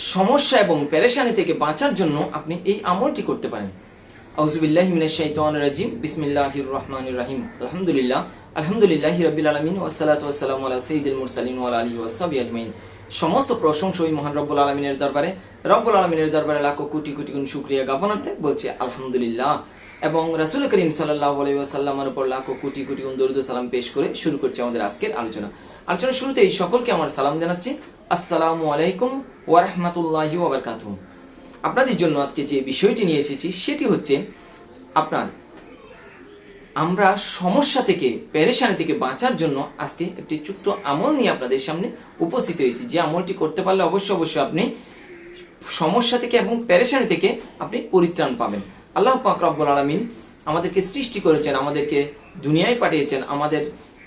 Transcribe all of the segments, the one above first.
সমস্যা এবং পেরেশানি থেকে বাঁচার জন্য আপনি এই আমলটি করতে পারেন। আউজুবিল্লাহ রাজিম। বিসমিল্লাহির রহমানির রহিম। আলহামদুলিল্লাহ। আলহামদুলিল্লাহ রাব্বিল আলামিন। ওয়াসসালাতু ওয়াসসালামু আলা সাইয়্যিদিল মুরসালিন ওয়া আলা আলিহি ওয়াসহাবি আজমাইন। সমস্ত প্রশংসা ওই মহান রব্বুল আলমিনের দরবারে। রব্বুল আলমিনের দরবারে লাখো কোটি কোটি গুণ শুক্রিয়া জ্ঞাপনার্থে বলছে আলহামদুলিল্লাহ। এবং রাসুল করিম সাল্লাহ আলাইসাল্লামের উপর লাখো কোটি কোটি গুণ দরুদ সালাম পেশ করে শুরু করছে আমাদের আজকের আলোচনা। আলোচনার শুরুতে এই সকলকে আমার সালাম জানাচ্ছি। আসসালামু আলাইকুম ওয়ারহমাতুল্লাহি ওয়াবারকাতুহ। আপনাদের জন্য আজকে যে বিষয়টি নিয়ে এসেছি, সেটি হচ্ছে আপনার আমরা সমস্যা থেকে, পেরেশানি থেকে বাঁচার জন্য আজকে একটি ছোট্ট আমল নিয়ে আপনাদের সামনে উপস্থিত হয়েছি। যে আমলটি করতে পারলে অবশ্যই অবশ্যই আপনি সমস্যা থেকে এবং পেরেশানি থেকে আপনি পরিত্রাণ পাবেন। আল্লাহ পাক রব্বুল আলামিন আমাদেরকে সৃষ্টি করেছেন, আমাদেরকে দুনিয়ায় পাঠিয়েছেন, আমাদের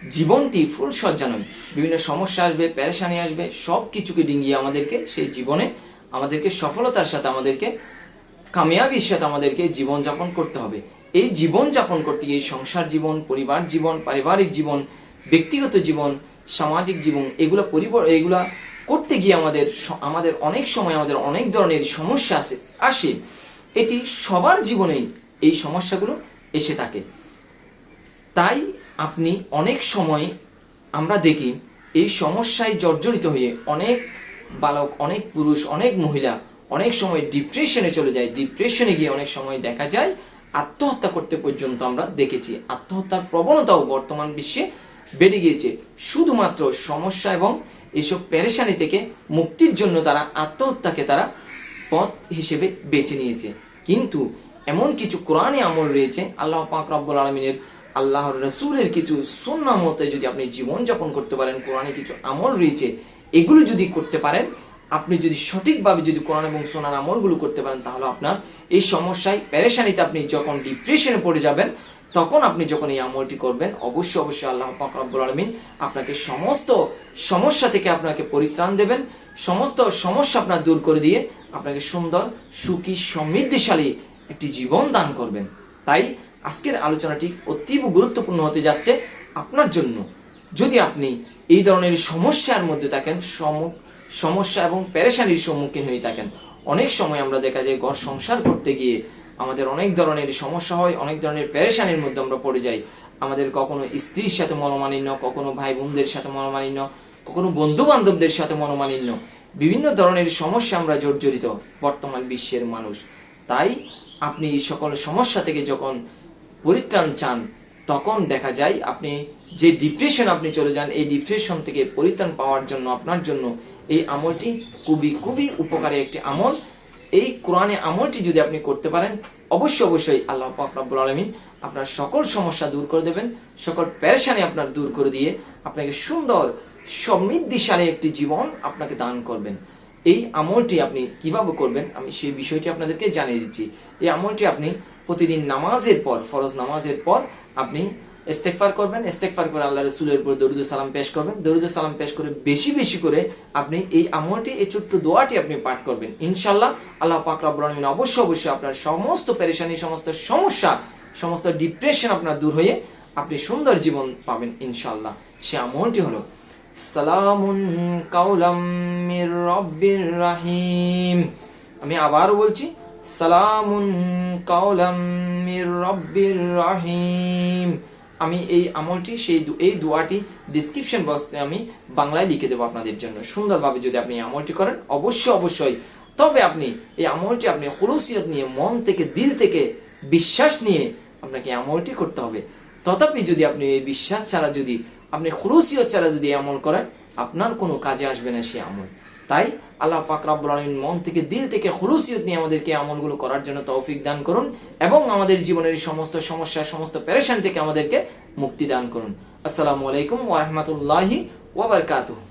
জীবনটি ফুল সজ্জা নয়। বিভিন্ন সমস্যা আসবে, পেরেশানি আসবে সব কিছুকে ডিঙ্গিয়ে আমাদেরকে সেই জীবনে, আমাদেরকে সফলতার সাথে, আমাদেরকে কামিয়াবির সাথে আমাদেরকে জীবনযাপন করতে হবে। এই জীবন যাপন করতে গিয়ে সংসার জীবন, পরিবার জীবন, পারিবারিক জীবন, ব্যক্তিগত জীবন, সামাজিক জীবন, এগুলো পরিবার, এগুলা করতে গিয়ে আমাদের আমাদের অনেক সময় আমাদের অনেক ধরনের সমস্যা আসে আসে। এটি সবার জীবনেই এই সমস্যাগুলো এসে থাকে। তাই আপনি অনেক সময় আমরা দেখি এই সমস্যায় জর্জরিত হয়ে অনেক বালক, অনেক পুরুষ, অনেক মহিলা অনেক সময় ডিপ্রেশনে চলে যায়। ডিপ্রেশনে গিয়ে অনেক সময় দেখা যায় আত্মহত্যা করতে পর্যন্ত আমরা দেখেছি। আত্মহত্যার প্রবণতাও বর্তমান বিশ্বে বেড়ে গিয়েছে। শুধুমাত্র সমস্যা এবং এসব প্যারেশানি থেকে মুক্তির জন্য তারা আত্মহত্যাকে তারা পথ হিসেবে বেছে নিয়েছে। কিন্তু এমন কিছু কোরআনে আমল রয়েছে, আল্লাহ পাক রব্বুল আলমিনের আল্লাহর রসুলের কিছু সুন্না মতে যদি আপনি জীবন যাপন করতে পারেন, কোরআনে কিছু আমল রয়েছে, এগুলো যদি করতে পারেন, আপনি যদি সঠিকভাবে যদি কোরআন এবং সোনার আমলগুলো করতে পারেন, তাহলে আপনার এই সমস্যায় প্যারেশানিতে আপনি যখন ডিপ্রেশনে পড়ে যাবেন, তখন আপনি যখন এই আমলটি করবেন, অবশ্যই অবশ্যই আল্লাহ রব্বুল আলমিন আপনাকে সমস্ত সমস্যা থেকে আপনাকে পরিত্রাণ দেবেন, সমস্ত সমস্যা আপনার দূর করে দিয়ে আপনাকে সুন্দর, সুখী, সমৃদ্ধিশালী একটি জীবন দান করবেন। তাই আজকের আলোচনাটি অতীব গুরুত্বপূর্ণ হতে যাচ্ছে আপনার জন্য। যদি আপনি এই ধরনের সমস্যার মধ্যে থাকেন, সম- সমস্যা এবং পেরেশানির সম্মুখীন হয়ে থাকেন, অনেক সময় আমরা দেখা যায় ঘর সংসার করতে গিয়ে আমাদের অনেক ধরনের সমস্যা হয়, অনেক ধরনের পেরেশানির মধ্যে আমরা পড়ে যাই। আমাদের কখনো স্ত্রীর সাথে মনোমালিন্য, কখনো ভাই বোনদের সাথে মনোমালিন্য, কখনো বন্ধু বান্ধবদের সাথে মনোমালিন্য। বিভিন্ন ধরনের সমস্যা আমরা জর্জরিত, বর্তমান বিশ্বের মানুষ। তাই আপনি এই সকল সমস্যা থেকে যখন পরিত্রাণ চান, তখন দেখা যায় আপনি যে ডিপ্রেশন আপনি চলে যান, এই ডিপ্রেশন থেকে পরিত্রাণ পাওয়ার জন্য, আপনার জন্য এই আমলটি খুবই খুবই উপকারী একটি আমল। এই কোরআনে আমলটি যদি আপনি করতে পারেন, অবশ্যই অবশ্যই আল্লাহ পাক রব্বুল আলামিন আপনার সকল সমস্যা দূর করে দেবেন, সকল পেরেশানি আপনার দূর করে দিয়ে আপনাকে সুন্দর, সমৃদ্ধিশালী একটি জীবন আপনাকে দান করবেন। এই আমলটি আপনি কীভাবে করবেন, আমি সেই বিষয়টি আপনাদেরকে জানিয়ে দিচ্ছি। এই আমলটি আপনি প্রতিদিন নামাজের পর, ফরজ নামাজের পর আপনি ইস্তেকফার করবেন ইস্তেকফার করে আল্লাহ রসুলের উপর দরুদ সালাম পেশ করবেন। দরুদ সালাম পেশ করে বেশি বেশি করে আপনি এই আমলটি, এই ছোট্ট দোয়াটি আপনি পাঠ করবেন। ইনশাল্লাহ আল্লাহ পাক রব্বুল অবশ্যই অবশ্যই আপনার সমস্ত পেরেশানি, সমস্ত সমস্যা, সমস্ত ডিপ্রেশন আপনার দূর হয়ে আপনি সুন্দর জীবন পাবেন ইনশাল্লাহ সে আমলটি হলো, সালামুন কাউলাম রব্বির রাহিম। আমি আবারও বলছি সালামুন রাহিম। আমি এই আমলটি, সেই এই দোয়াটি ডিসক্রিপশন বক্সে আমি বাংলায় লিখে দেবো আপনাদের জন্য। সুন্দরভাবে যদি আপনি আমলটি করেন, অবশ্যই অবশ্যই। তবে আপনি এই আমলটি, আপনি খলুসিয়ত নিয়ে, মন থেকে, দিল থেকে বিশ্বাস নিয়ে আপনাকে আমলটি করতে হবে। তথাপি যদি আপনি এই বিশ্বাস ছাড়া যদি, আপনি খুলুসিয়ত ছাড়া যদি আমল করেন, আপনার কোনো কাজে আসবে না সেই আমল। তাই আল্লাহ পাক রাব্বুল আলামিন মন থেকে, দিল থেকে খুলুসিয়ত নিয়ে আমাদেরকে আমলগুলো করার জন্য তৌফিক দান করুন এবং আমাদের জীবনের সমস্ত সমস্যা, সমস্ত প্যারেশান থেকে আমাদেরকে মুক্তি দান করুন। আসসালামু আলাইকুম ওয়া রাহমাতুল্লাহি ওয়া বারাকাতুহু।